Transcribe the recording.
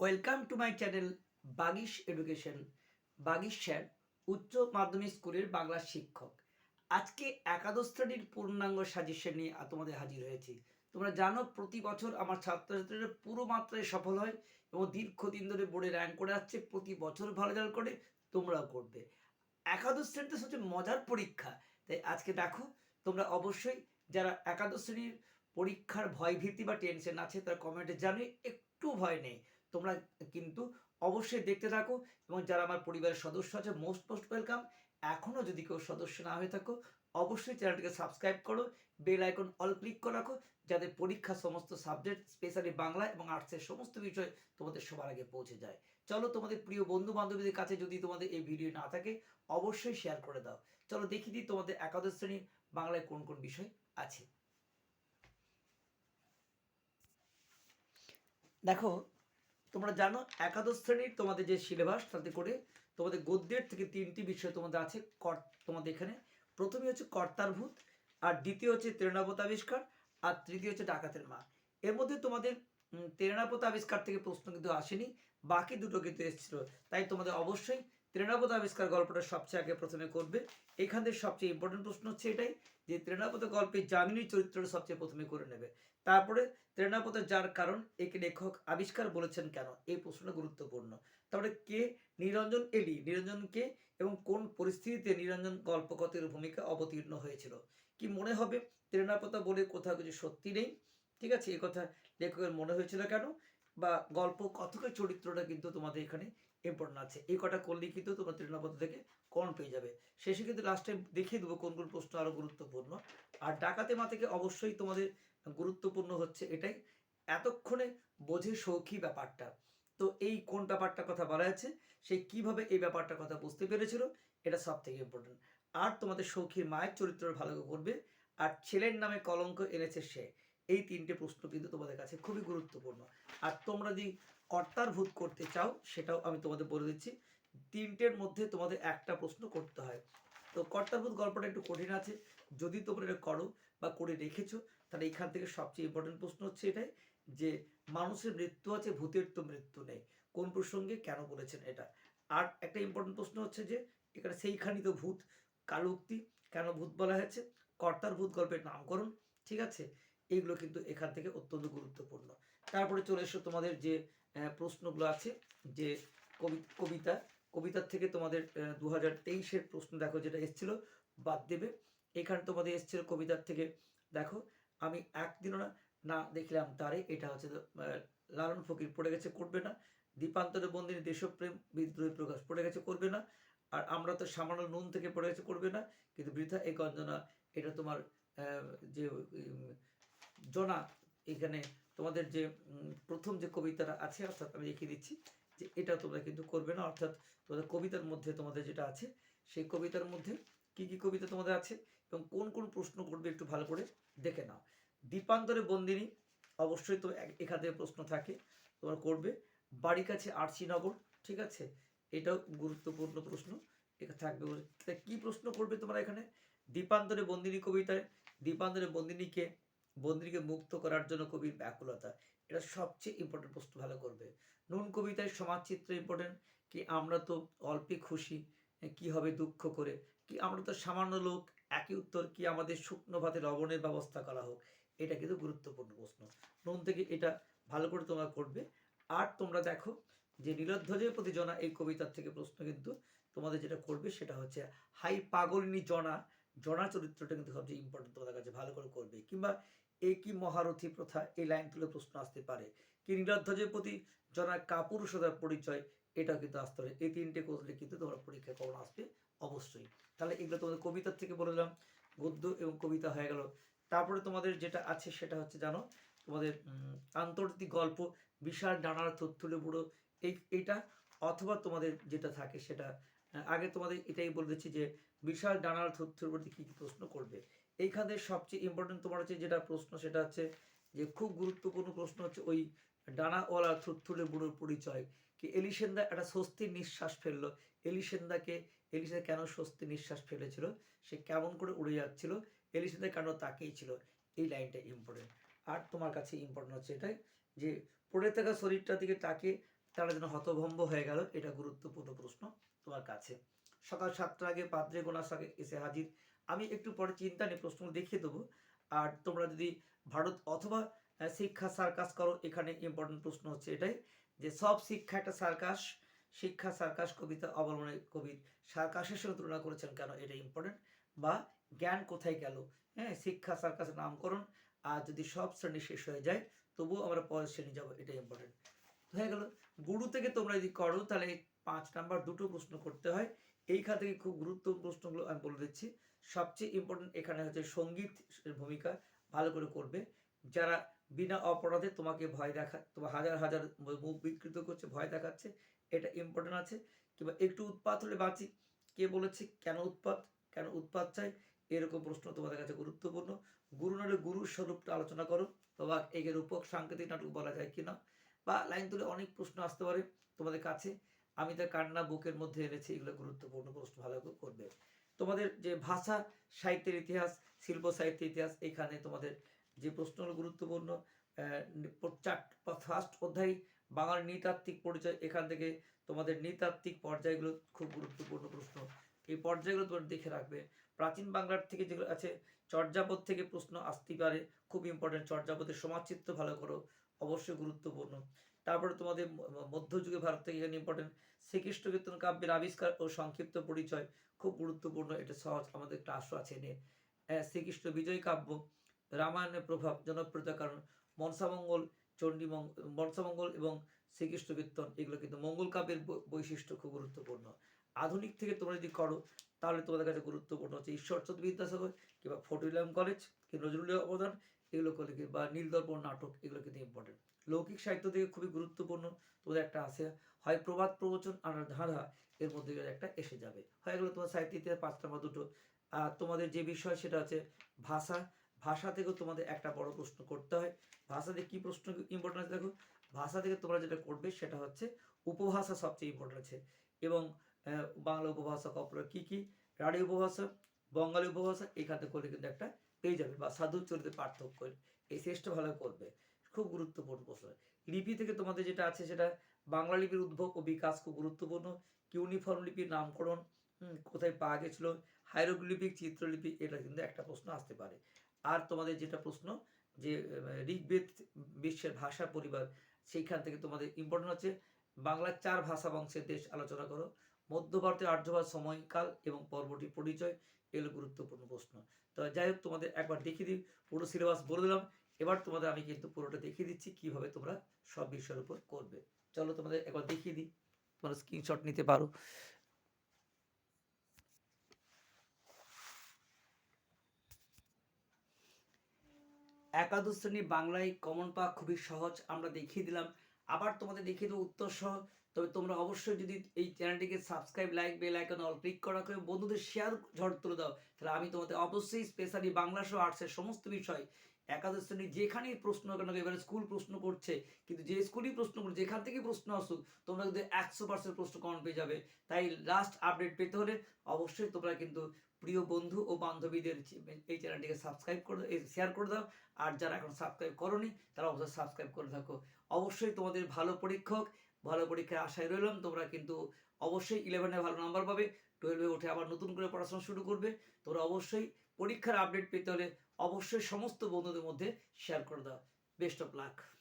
Welcome to my channel Bagish education. Bagish sir, উচ্চ মাধ্যমিক স্কুলের বাংলা শিক্ষক। আজকে একাদশ শ্রেণির পূর্ণাঙ্গ সাজেশন নিয়ে তোমাদের হাজির হয়েছি। তোমরা জানো, প্রতি বছর আমার ছাত্রছাত্রীরা পুরো মাত্রায় সফল হয় এবং দীর্ঘদিন ধরে বোর্ডে র্যাঙ্ক করে আসছে। প্রতি বছর ভালো রেজাল্ট করে, তোমরাও করবে। একাদশ শ্রেণীতে সবচেয়ে মজার পরীক্ষা। তাই আজকে দেখো, তোমরা অবশ্যই যারা একাদশ শ্রেণির পরীক্ষার ভয় ভীতি বা টেনশন আছে, তারা কমেন্টে জানে একটু ভয় নেই। তোমরা কিন্তু অবশ্যই দেখতে থাকো এবং যারা আমার পরিবারের সদস্য আছে মোস্ট মোস্ট ওয়েলকাম এখনও যদি কেউ সদস্য না হয়ে থাকো, অবশ্যই চ্যানেলটিকে সাবস্ক্রাইব করো বেল আইকন অল ক্লিক করে রাখো, যাতে পরীক্ষা সমস্ত সাবজেক্ট স্পেশালি বাংলা এবং আর্টসের সমস্ত বিষয় তোমাদের সবার আগে পৌঁছে যায়। চলো তোমাদের প্রিয় বন্ধু বান্ধবীদের কাছে যদি তোমাদের এই ভিডিও না থাকে, অবশ্যই শেয়ার করে দাও। চলো দেখি দিই তোমাদের একাদশ শ্রেণির বাংলায় কোন কোন বিষয় আছে। দেখো তোমরা জানো, একাদশ শ্রেণির তোমাদের যে সিলেবাস তাতে করে তোমাদের গদ্যের থেকে তিনটি বিষয় তোমাদের আছে, কর তোমাদের এখানে। প্রথমে হচ্ছে কর্তার ভূত আর দ্বিতীয় হচ্ছে তেরনাপত আবিষ্কার আর তৃতীয় হচ্ছে ডাকাতের মা এর মধ্যে তোমাদের তেরণাপত আবিষ্কার থেকে প্রশ্ন কিন্তু আসেনি, বাকি দুটো কিন্তু এসেছিল। তাই তোমাদের অবশ্যই তৃণাপত আবিষ্কার গল্পটা সবচেয়ে আগে প্রথমে করবে। এখান সবচেয়ে ইম্পর্টেন্ট প্রশ্ন হচ্ছে এটাই যে তৃণাপত গল্পে যামিনী চরিত্রটা সবচেয়ে প্রথমে করে নেবে। তারপরে তৃণাপত যার কারণ, একে লেখক আবিষ্কার বলেছেন কেন? এই প্রশ্নটা গুরুত্বপূর্ণ। তারপরে কে? নিরঞ্জন এলি। নিরঞ্জন কে? এবং কোন পরিস্থিতিতে নিরঞ্জন গল্পকথের ভূমিকা অবতীর্ণ হয়েছিল? কি মনে হবে? তৃণাপতা বলে কোথাও কিছু সত্যি নেই। ঠিক আছে? এই কথা লেখকের মনে হয়েছিল কেন? বা গল্প কথকের চরিত্রটা কিন্তু তোমাদের এখানে ইম্পর্টেন্ট আছে। এই কটা করলেই কিন্তু তোমরা তৃণাপত থেকে কন পেয়ে যাবে। শেষে কিন্তু লাস্টে দেখিয়ে দেবো কোন কোন প্রশ্ন আরও গুরুত্বপূর্ণ। আর ডাকাতে মা থেকে অবশ্যই তোমাদের গুরুত্বপূর্ণ হচ্ছে এটাই। এতক্ষণে বোঝে সৌখী ব্যাপারটা। তো এই কোন ব্যাপারটার কথা বলা আছে, সে কীভাবে এই ব্যাপারটার কথা বুঝতে পেরেছিল, এটা সব থেকে ইম্পর্টেন্ট আর তোমাদের সৌখীর মায়ের চরিত্র ভালো করবে। আর ছেলের নামে কলঙ্ক এনেছে সে। এই তিনটে প্রশ্ন কিন্তু তোমাদের কাছে খুবই গুরুত্বপূর্ণ। আর তোমরা যদি কর্তার ভূত করতে চাও, সেটাও আমি তোমাদের বলে দিচ্ছি। তিনটের মধ্যে তোমাদের একটা প্রশ্ন করতে হয়। তো কর্তারভূত গল্পটা একটু কঠিন আছে। যদি তোমরা এটা করো বা করে রেখেছো, তাহলে এখান থেকে সবচেয়ে ইম্পর্টেন্ট প্রশ্ন হচ্ছে এটাই যে, মানুষের মৃত্যু আছে, ভূতের তো মৃত্যু নেই। কোন প্রসঙ্গে কেন বলেছেন এটা? আর একটা ইম্পর্টেন্ট প্রশ্ন হচ্ছে যে, এখানে সেইখানি তো ভূত। কালো উক্তি কেন ভূত বলা হয়েছে? কর্তার ভূত গল্পের নামকরণ, ঠিক আছে? এইগুলো কিন্তু এখান থেকে অত্যন্ত গুরুত্বপূর্ণ। তারপরে চলে এসো তোমাদের যে প্রশ্নগুলো আছে, যে কবি, কবিতা, কবিতার থেকে তোমাদের দু হাজার তেইশের প্রশ্ন দেখো যেটা এসেছিল, বাদ দেবে। এখানে তোমাদের এসেছিল কবিতার থেকে, দেখো, আমি একদিনও না না দেখলাম তারে, এটা হচ্ছে লালন ফকির, পড়ে গেছে করবে না। দীপান্তরে বন্দিনী দেশপ্রেম, বিদ্রোহী প্রকাশ, পড়ে গেছে করবে না। আর আমরা তো সামান্য নুন থেকে পড়ে গেছে করবে না, কিন্তু বৃথা এই গঞ্জনা, এটা তোমার যে জনা এখানে তোমাদের যে প্রথম যে কবিতাটা আছে, অর্থাৎ আমি লিখে দিচ্ছি, যে এটা তোমরা কিন্তু করবে না, অর্থাৎ তোমাদের কবিতার মধ্যে তোমাদের যেটা আছে, সেই কবিতার মধ্যে কি কি কবিতা তোমাদের আছে এবং কোন কোন প্রশ্ন করবে একটু ভালো করে দেখে নাও। দীপান্তরে বন্দিনী, অবশ্যই তো এখান থেকে প্রশ্ন থাকে, তোমরা করবে। বাড়ি কাছে আরসিনগর, ঠিক আছে? এটাও গুরুত্বপূর্ণ প্রশ্ন, এটা থাকবে কি প্রশ্ন করবে তোমরা এখানে? দীপান্তরে বন্দিনী কবিতায়, দীপান্তরে বন্দিনীকে বন্দিনীকে মুক্ত করার জন্য কবির ব্যাকুলতা। এটা সবচেয়ে ইম্পর্টেন্ট প্রশ্ন ভালো করবে। নুন কবিতায় সমাজচিত্র ইম্পর্টেন্ট কি আমরা তো অল্পে খুশি, কি হবে দুঃখ করে? কি আমরা তো সামান্য লোক, একই উত্তর কি আমাদের শুকনো ভাতে লবণের ব্যবস্থা করা হোক? এটা কিন্তু গুরুত্বপূর্ণ প্রশ্ন। নুন থেকে এটা ভালো করে তোমরা করবে। আর তোমরা দেখো যে নীলধ্বজের প্রতি জনা এই কবিতার থেকে প্রশ্ন কিন্তু তোমাদের যেটা করবে সেটা হচ্ছে, হাই পাগলিনী জনা জনা চরিত্রটা কিন্তু সবচেয়ে ইম্পর্টেন্ট তোমাদের কাছে ভালো করে করবে। কিংবা এ কি মহারথী প্রথা এই লাইন তুলে প্রশ্ন আসতে পারে। কি নীলধ্বজের প্রতি জনার কাপুরুষতার পরিচয়? এটাও কিন্তু আসতে পারে। এই তিনটে করলে কিন্তু তোমরা পরীক্ষায় কখন আসবে? অবশ্যই। তাহলে এগুলো তোমাদের কবিতার থেকে বলে দিলাম। গদ্য এবং কবিতা হয়ে গেল। তারপরে তোমাদের যেটা আছে সেটা হচ্ছে জানো, তোমাদের আন্তর্জাতিক গল্প, বিশাল ডানার থুলে বুড়ো, এই, এইটা অথবা তোমাদের যেটা থাকে সেটা আগে তোমাদের এটাই বলে দিচ্ছি যে বিশাল ডানার থুলে বুড়োতে কী কী প্রশ্ন করবে। এইখানে সবচেয়ে ইম্পর্টেন্ট তোমার হচ্ছে যেটা প্রশ্ন, সেটা হচ্ছে যে খুব গুরুত্বপূর্ণ প্রশ্ন হচ্ছে ওই ডানাওয়ালা থুরথুলে বুড়োর পরিচয়। কি এলিসেন্দা একটা স্বস্তির নিঃশ্বাস ফেলল। এলিসেন্দাকে, এলিসেন্দা কেন স্বস্তি নিঃশ্বাস ফেলেছিল? সে কেমন করে উড়ে যাচ্ছিল? এলিসেন্দা কেন তাকেই ছিল। এই লাইনটা ইম্পর্টেন্ট আর তোমার কাছে ইম্পর্টেন্ট হচ্ছে এটাই যে পড়ে থাকা শরীরটার দিকে তাকে তারা যেন হতভম্ব হয়ে গেল, এটা গুরুত্বপূর্ণ প্রশ্ন তোমার কাছে। সকাল সাতটার আগে পাদ্রে গোনার আগে এসে হাজির। আমি একটু পরে চিন্তা নিয়ে প্রশ্ন দেখিয়ে দেবো। আর তোমরা যদি ভারত অথবা শিক্ষা সার্কাস করো, এখানে ইম্পর্টেন্ট প্রশ্ন হচ্ছে এটাই যে সব শিক্ষা একটা সার্কাস, শিক্ষা সার্কাস, কবিতা অবলম্বনে কবি সার্কাসের সঙ্গে তুলনা করেছেন কেন? এটা ইম্পর্টেন্ট বা জ্ঞান কোথায় গেল? হ্যাঁ শিক্ষা সার্কাসের নামকরণ। আর যদি সব শ্রেণি শেষ হয়ে যায়, তবুও আমরা পরের শ্রেণি যাব এটা ইম্পর্টেন্ট হয়ে গেল। গুরু থেকে তোমরা যদি করো, তাহলে পাঁচ নাম্বার দুটো প্রশ্ন করতে হয়। এইখান থেকে খুব গুরুত্বপূর্ণ প্রশ্নগুলো আমি বলে দিচ্ছি। সবচেয়ে ইম্পর্টেন্ট এখানে হচ্ছে সংগীত ভূমিকা ভালো করে করবে। যারা বিনা অপরাধে তোমাকে ভয় দেখা তোমার হাজার হাজার মুখ বিকৃত করছে, ভয় দেখাচ্ছে, এটা ইম্পর্টেন্ট আছে। কিংবা একটু উৎপাত হলে বাঁচি। কে বলেছে কেন উৎপাত কেন উৎপাত চাই? এরকম প্রশ্ন তোমাদের কাছে গুরুত্বপূর্ণ। গুরু নাহলে গুরুর স্বরূপটা আলোচনা করো। তোমার একে রূপক, সাংকেতিক নাটক বলা যায় কিনা? বা লাইন তুলে অনেক প্রশ্ন আসতে পারে তোমাদের কাছে। আমি তার কান্না বুকের মধ্যে এনেছি, এগুলো গুরুত্বপূর্ণ প্রশ্ন ভালো করে করবে। তোমাদের যে ভাষা সাহিত্যের ইতিহাস, শিল্প সাহিত্যের ইতিহাস, এখানে তোমাদের যে প্রশ্নগুলো গুরুত্বপূর্ণ ফার্স্ট অধ্যায় বাংলার নৃতাত্ত্বিক পরিচয়, এখান থেকে তোমাদের নৃতাত্ত্বিক পর্যায়গুলো খুব গুরুত্বপূর্ণ প্রশ্ন। এই পর্যায়গুলো তোমার দেখে রাখবে। প্রাচীন বাংলার থেকে যেগুলো আছে, চর্যাপদ থেকে প্রশ্ন আসতেই পারে। খুব ইম্পর্টেন্ট চর্যাপদের সমাজচিত্র ভালো করো। অবশ্যই গুরুত্বপূর্ণ। তারপরে তোমাদের মধ্যযুগে ভারত থেকে এখানে ইম্পর্টেন্ট শ্রীকৃষ্ণ কীর্তন কাব্যের আবিষ্কার ও সংক্ষিপ্ত পরিচয় খুব গুরুত্বপূর্ণ। এটা সহজ আমাদের আশা আছে নিয়ে শ্রীকৃষ্ণ বিজয় কাব্য, রামায়ণের প্রভাব জনপ্রিয়তার কারণ মনসামঙ্গল চণ্ডী মনসামঙ্গল এবং শ্রীকৃষ্ণ কীর্তন, এগুলো কিন্তু মঙ্গল কাব্যের বৈশিষ্ট্য খুব গুরুত্বপূর্ণ। আধুনিক থেকে তোমরা যদি করো, তাহলে তোমাদের কাছে গুরুত্বপূর্ণ হচ্ছে ঈশ্বরচন্দ্র বিদ্যাসাগর কিংবা ফটিলাম কলেজ কি নজরুলের অবদান এগুলো করলে কি বা নীলদর্পণ নাটক এগুলো কিন্তু ইম্পর্টেন্ট লৌকিক সাহিত্য থেকে খুবই গুরুত্বপূর্ণ তোমাদের একটা আছে, হয় প্রবাদ প্রবচন আর ধাঁধা, এর মধ্যে একটা এসে যাবে। হয় গেলো তোমার সাহিত্য ইতিহাস পাঁচ নম্বর দুটো। আর তোমাদের যে বিষয় সেটা হচ্ছে ভাষা ভাষা থেকেও তোমাদের একটা বড় প্রশ্ন করতে হয়। ভাষা থেকে কী প্রশ্ন ইম্পর্টেন্ট আছে দেখো? ভাষা থেকে তোমরা যেটা করবে সেটা হচ্ছে উপভাষা সবচেয়ে ইম্পর্টেন্ট আছে। এবং বাংলা উপভাষা, কপরা, কী কী? রাঢ়ী উপভাষা, বঙ্গালী উপভাষা, এখান থেকে করলে কিন্তু একটা পেয়ে যাবে বা সাধু চরিত্রের পার্থক্য এই শেষটা ভালো করবে। খুব গুরুত্বপূর্ণ প্রশ্ন। লিপি থেকে তোমাদের যেটা আছে সেটা বাংলা লিপির উদ্ভব ও বিকাশ খুব গুরুত্বপূর্ণ। ইউনিফর্ম লিপির নামকরণ কোথায় পাওয়া গেছিল? হাইরোগ্লিপিক চিত্রলিপি, এটা কিন্তু একটা প্রশ্ন আসতে পারে। আর তোমাদের যেটা প্রশ্ন যে ঋগ্বেদ বিশ্বের ভাষা পরিবার, সেইখান থেকে তোমাদের ইম্পর্টেন্ট হচ্ছে, বাংলার চার ভাষা বংশের দেশ আলোচনা করো। মধ্য ভারতের আর্যভাষা সময়কাল এবং পর্বটির পরিচয় এগুলো গুরুত্বপূর্ণ প্রশ্ন। তো যাই হোক তোমাদের একবার দেখিয়ে দিই, পুরো সিলেবাস বলে দিলাম। এবার তোমাদের আমি কিন্তু পুরোটা দেখিয়ে দিচ্ছি, কীভাবে তোমরা সব বিষয়ের উপর করবে। চলো তোমাদের একবার দেখিয়ে দিই, তোমরা স্ক্রিনশট নিতে পারো। একাদশ শ্রেণি বাংলায় কমন পাওয়া খুবই সহজ, আমরা দেখিয়ে দিলাম। আবার তোমাদের দেখিয়ে দেবো উত্তর সহ। তবে তোমরা অবশ্যই যদি এই চ্যানেলটিকে subscribe like bell icon all click করা করে বন্ধুদের শেয়ার ঝড় তুলে দাও, তাহলে আমি তোমাদের অবশ্যই স্পেশালি বাংলা সহ আর্টসের সমস্ত বিষয় একাদশ শ্রেণি যেখানেই প্রশ্ন কেন, এবারে স্কুল প্রশ্ন করছে। কিন্তু যে স্কুলই প্রশ্ন করছে যেখান থেকে প্রশ্ন আসুক, তোমরা কিন্তু একশো পার্সেন্ট প্রশ্ন কমন পেয়ে যাবে। তাই লাস্ট আপডেট পেতে হলে অবশ্যই তোমরা কিন্তু প্রিয় বন্ধু ও বান্ধবীদের এই চ্যানেলটিকে সাবস্ক্রাইব করে শেয়ার করে দাও। আর যারা এখন সাবস্ক্রাইব করনি, তারা অবশ্যই সাবস্ক্রাইব করে থাকো। অবশ্যই তোমাদের ভালো পরীক্ষক, ভালো পরীক্ষার আশায় রইলাম। তোমরা কিন্তু অবশ্যই ইলেভেনে ভালো নাম্বার পাবে। টুয়েলভে উঠে আবার নতুন করে পড়াশোনা শুরু করবে। তোমরা অবশ্যই পরীক্ষার আপডেট পেতে হলে অবশ্যই সমস্ত বন্ধুদের মধ্যে শেয়ার করে দাও। Best of luck